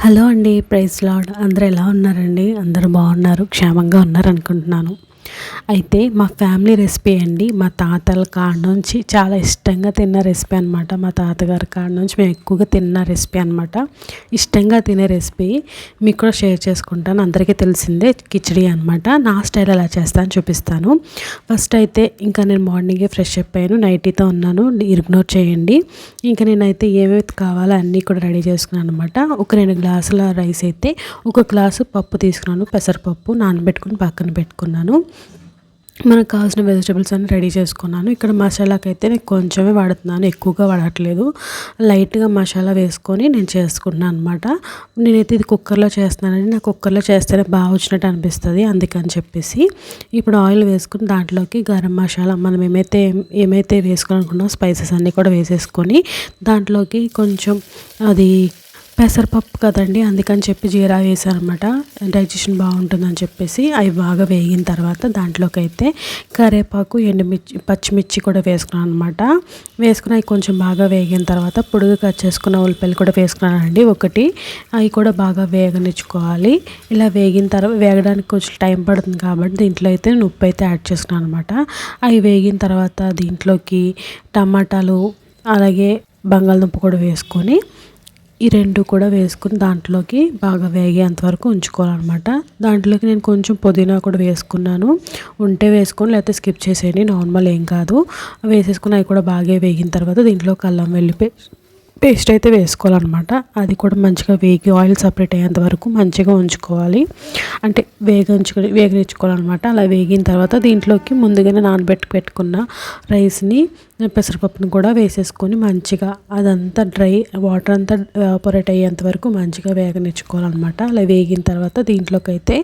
Hello అండి praise lord అందరు ఎలా ఉన్నారండి? అందరూ బాగున్నారు క్షేమంగా ఉన్నారు అనుకుంటున్నాను అయితే మా ఫ్యామిలీ రెసిపీ అండి. మా తాతల కాడ నుంచి చాలా ఇష్టంగా తిన్న రెసిపీ అనమాట మా తాతగారి కాడ నుంచి మేము ఎక్కువగా తిన్న రెసిపీ అనమాట ఇష్టంగా తినే రెసిపీ మీకు కూడా షేర్ చేసుకుంటాను. అందరికీ తెలిసిందే కిచడీ అనమాట నా స్టైల్ ఎలా చేస్తాను చూపిస్తాను. ఫస్ట్ అయితే ఇంకా నేను మార్నింగే ఫ్రెష్ అయిపోయాను నైటీతో ఉన్నాను. ఇగ్నోర్ చేయండి. ఇంకా నేనైతే ఏమేమి కావాలో అన్నీ కూడా రెడీ చేసుకున్నాను అనమాట ఒక రెండు గ్లాసుల రైస్ అయితే ఒక గ్లాసు పప్పు తీసుకున్నాను. పెసరపప్పు నానబెట్టుకుని పక్కన పెట్టుకున్నాను. మనకు కావాల్సిన వెజిటేబుల్స్ అన్ని రెడీ చేసుకున్నాను. ఇక్కడ మసాలాకి అయితే నేను కొంచెమే వాడుతున్నాను. ఎక్కువగా వాడట్లేదు. లైట్గా మసాలా వేసుకొని నేను చేసుకుంటున్నాను అనమాట నేనైతే ఇది కుక్కర్లో చేస్తున్నానని నాకు కుక్కర్లో చేస్తేనే బాగా వచ్చినట్టు అనిపిస్తుంది అందుకని చెప్పేసి ఇప్పుడు ఆయిల్ వేసుకుని దాంట్లోకి గరం మసాలా మనం ఏమైతే ఏమైతే వేసుకోవాలనుకున్నామో స్పైసెస్ అన్నీ కూడా వేసేసుకొని దాంట్లోకి కొంచెం అది పెసరపప్పు కదండి అందుకని చెప్పి జీరా వేసాను అనమాట డైజెషన్ బాగుంటుందని చెప్పేసి అవి బాగా వేగిన తర్వాత దాంట్లోకి అయితే కరివేపాకు ఎండుమిర్చి పచ్చిమిర్చి కూడా వేసుకున్నాను అనమాట వేసుకుని అవి కొంచెం బాగా వేగిన తర్వాత పొడుగు కట్ చేసుకున్న ఉల్లిపాయలు కూడా వేసుకున్నానండి ఒకటి. అవి కూడా బాగా వేగనిచ్చుకోవాలి. ఇలా వేగిన తర్వాత వేగడానికి కొంచెం టైం పడుతుంది కాబట్టి దీంట్లో అయితే ఉప్పు అయితే యాడ్ చేసుకున్నాను అనమాట అవి వేగిన తర్వాత దీంట్లోకి టమాటాలు అలాగే బంగాళదుంప కూడా వేసుకొని ఈ రెండు కూడా వేసుకుని దాంట్లోకి బాగా వేగేంత వరకు ఉంచుకోవాలన్నమాట. దాంట్లోకి నేను కొంచెం పుదీనా కూడా వేసుకున్నాను. ఉంటే వేసుకొని లేకపోతే స్కిప్ చేసేయండి నార్మల్ ఏం కాదు. వేసేసుకుని అవి కూడా బాగా వేగిన తర్వాత దీంట్లో కల్లం వెళ్ళిపోయి పేస్ట్ అయితే వేసుకోవాలన్నమాట. అది కూడా మంచిగా వేగి ఆయిల్ సపరేట్ అయ్యేంత వరకు మంచిగా ఉంచుకోవాలి. అంటే వేగించుకొని వేగనిచ్చుకోవాలన్నమాట. అలా వేగిన తర్వాత దీంట్లోకి ముందుగానే నానబెట్టి పెట్టుకున్న రైస్ని పెసరపప్పుని కూడా వేసేసుకొని మంచిగా అదంతా డ్రై వాటర్ అంతా ఆపరేట్ అయ్యేంత వరకు మంచిగా వేగనిచ్చుకోవాలన్నమాట. అలా వేగిన తర్వాత దీంట్లోకి అయితే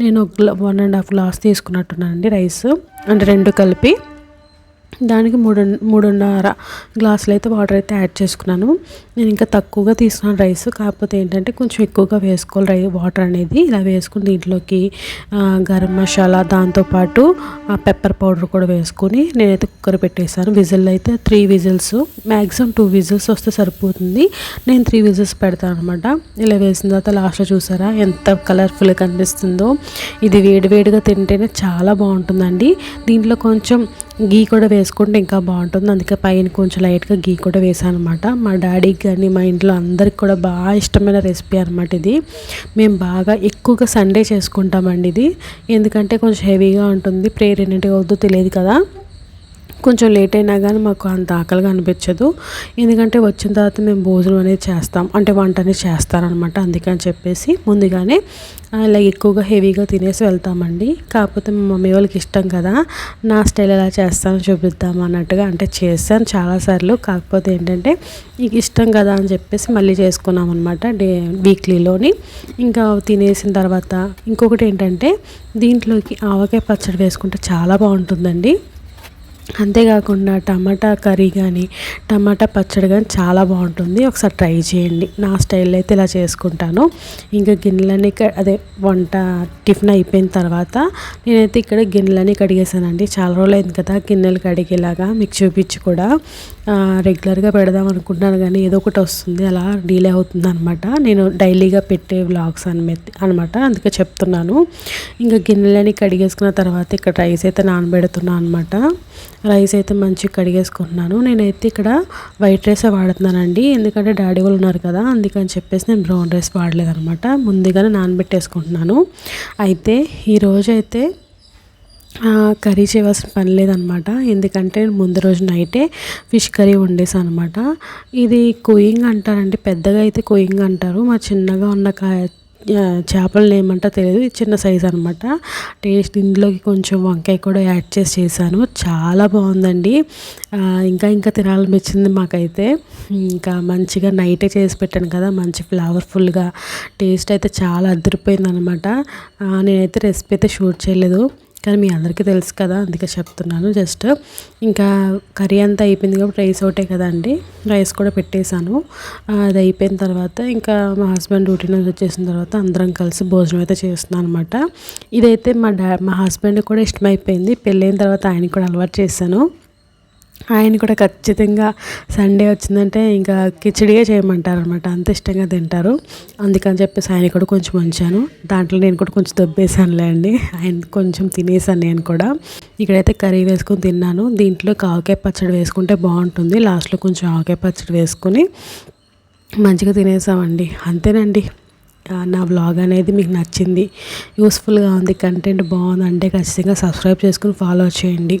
నేను వన్ అండ్ హాఫ్ గ్లాస్ తీసుకున్నట్టున్నానండి రైస్. అంటే రెండు కలిపి దానికి మూడు మూడున్నర గ్లాసులు అయితే వాటర్ అయితే యాడ్ చేసుకున్నాను. నేను ఇంకా తక్కువగా తీసుకున్నాను రైస్. కాకపోతే ఏంటంటే కొంచెం ఎక్కువగా వేసుకోవాలి రై వాటర్ అనేది. ఇలా వేసుకుని దీంట్లోకి గరం మసాలా దాంతోపాటు పెప్పర్ పౌడర్ కూడా వేసుకొని నేనైతే కుక్కర్ పెట్టేశాను. విజిల్ అయితే three whistles maximum two whistles వస్తే సరిపోతుంది. నేను త్రీ విజిల్స్ పెడతాను అనమాట ఇలా వేసిన తర్వాత లాస్ట్లో చూసారా ఎంత కలర్ఫుల్గా కనిపిస్తుందో. ఇది వేడివేడిగా తింటేనే చాలా బాగుంటుందండి. దీంట్లో కొంచెం గీ కూడా వేసుకుంటే ఇంకా బాగుంటుంది. అందుకే పైన కొంచెం లైట్గా గీ కూడా వేసాను అనమాట మా డాడీకి కానీ మా ఇంట్లో అందరికి కూడా బాగా ఇష్టమైన రెసిపీ అనమాట ఇది. మేము బాగా ఎక్కువగా సండే చేసుకుంటామండి ఇది. ఎందుకంటే కొంచెం హెవీగా ఉంటుంది. ప్రేయర్ ఎన్నింటిగా అవుతుందో తెలియదు కదా. కొంచెం లేట్ అయినా కానీ మాకు అంత ఆకలిగా అనిపించదు. ఎందుకంటే వచ్చిన తర్వాత మేము భోజనం అనేది చేస్తాం. అంటే వంట అనేది చేస్తారనమాట అందుకని చెప్పేసి ముందుగానే ఇలా ఎక్కువగా హెవీగా తినేసి వెళ్తామండి. కాకపోతే మా మమ్మీ వాళ్ళకి ఇష్టం కదా. నా స్టైల్ ఎలా చేస్తానో చూపిద్దాం అన్నట్టుగా అంటే చేస్తాను చాలాసార్లు. కాకపోతే ఏంటంటే నీకు ఇష్టం కదా అని చెప్పేసి మళ్ళీ చేసుకున్నాం అనమాట డే వీక్లీలోని ఇంకా తినేసిన తర్వాత ఇంకొకటి ఏంటంటే దీంట్లోకి ఆవకాయ పచ్చడి వేసుకుంటే చాలా బాగుంటుందండి. అంతేకాకుండా టమాటా కర్రీ కానీ టమాటా పచ్చడి కానీ చాలా బాగుంటుంది. ఒకసారి ట్రై చేయండి. నా స్టైల్లో అయితే ఇలా చేసుకుంటాను. ఇంకా గిన్నెలని అదే వంట టిఫిన్ అయిపోయిన తర్వాత నేనైతే ఇక్కడ గిన్నెలని కడిగేసానండి. చాలా రోజులు అయింది కదా గిన్నెలు కడిగేలాగా మీకు చూపించి కూడా. రెగ్యులర్గా పెడదాం అనుకుంటున్నాను కానీ ఏదో ఒకటి వస్తుంది. అలా డీలే అవుతుంది అనమాట నేను డైలీగా పెట్టే వ్లాగ్స్ అని అనమాట అందుకే చెప్తున్నాను. ఇంకా గిన్నెలని కడిగేసుకున్న తర్వాత ఇక్కడ రైస్ అయితే నానబెడుతున్నాను అనమాట రైస్ అయితే మంచిగా కడిగేసుకుంటున్నాను. నేనైతే ఇక్కడ వైట్ రైస్ వాడుతున్నానండి. ఎందుకంటే డాడీ వాళ్ళు ఉన్నారు కదా అందుకని చెప్పేసి నేను బ్రౌన్ రైస్ వాడలేదనమాట. ముందుగానే నానబెట్టేసుకుంటున్నాను. అయితే ఈరోజైతే కర్రీ చేయవలసిన పని లేదనమాట. ఎందుకంటే ముందు రోజు నైటే ఫిష్ కర్రీ వండేసాను అనమాట ఇది కొయింగ్ అంటారండి. పెద్దగా అయితే కోయింగ్ అంటారు. మా చిన్నగా ఉన్న చేపలు ఏమంటా తెలియదు చిన్న సైజ్ అనమాట టేస్ట్ ఇందులోకి కొంచెం వంకాయ కూడా యాడ్ చేసి చేశాను. చాలా బాగుందండి. ఇంకా ఇంకా తినాలనిపించింది మాకైతే. ఇంకా మంచిగా నైటే చేసి పెట్టాను కదా మంచి ఫ్లవర్ఫుల్గా టేస్ట్ అయితే చాలా అదిరిపోయింది అనమాట నేనైతే రెసిపీ అయితే షూట్ చేయలేదు. కానీ మీ అందరికీ తెలుసు కదా అందుకే చెప్తున్నాను. జస్ట్ ఇంకా కర్రీ అంతా అయిపోయింది కాబట్టి రైస్ ఒకటే కదండి రైస్ కూడా పెట్టేశాను. అది అయిపోయిన తర్వాత ఇంకా మా హస్బెండ్ డ్యూటీ నుంచి వచ్చేసిన తర్వాత అందరం కలిసి భోజనం అయితే చేస్తున్నాను అనమాట ఇదైతే మా డా మా హస్బెండ్ కూడా ఇష్టమైపోయింది. పెళ్ళైన తర్వాత ఆయనకి కూడా అలవాటు చేశాను. ఆయన కూడా ఖచ్చితంగా సండే వచ్చిందంటే ఇంకా కిచడియే చేయమంటారు అనమాట అంత ఇష్టంగా తింటారు. అందుకని చెప్పేసి ఆయన కూడా కొంచెం ఉంచాను. దాంట్లో నేను కూడా కొంచెం దొబ్బేసానులే అండి. ఆయన కొంచెం తినేసాను నేను కూడా. ఇక్కడైతే కర్రీ వేసుకొని తిన్నాను. దీంట్లో ఆవకాయ పచ్చడి వేసుకుంటే బాగుంటుంది. లాస్ట్లో కొంచెం ఆవకాయ పచ్చడి వేసుకొని మంచిగా తినేసామండి. అంతేనండి. నా వ్లాగ్ అనేది మీకు నచ్చింది. యూస్ఫుల్గా ఉంది. కంటెంట్ బాగుందంటే ఖచ్చితంగా సబ్స్క్రైబ్ చేసుకుని ఫాలో చేయండి.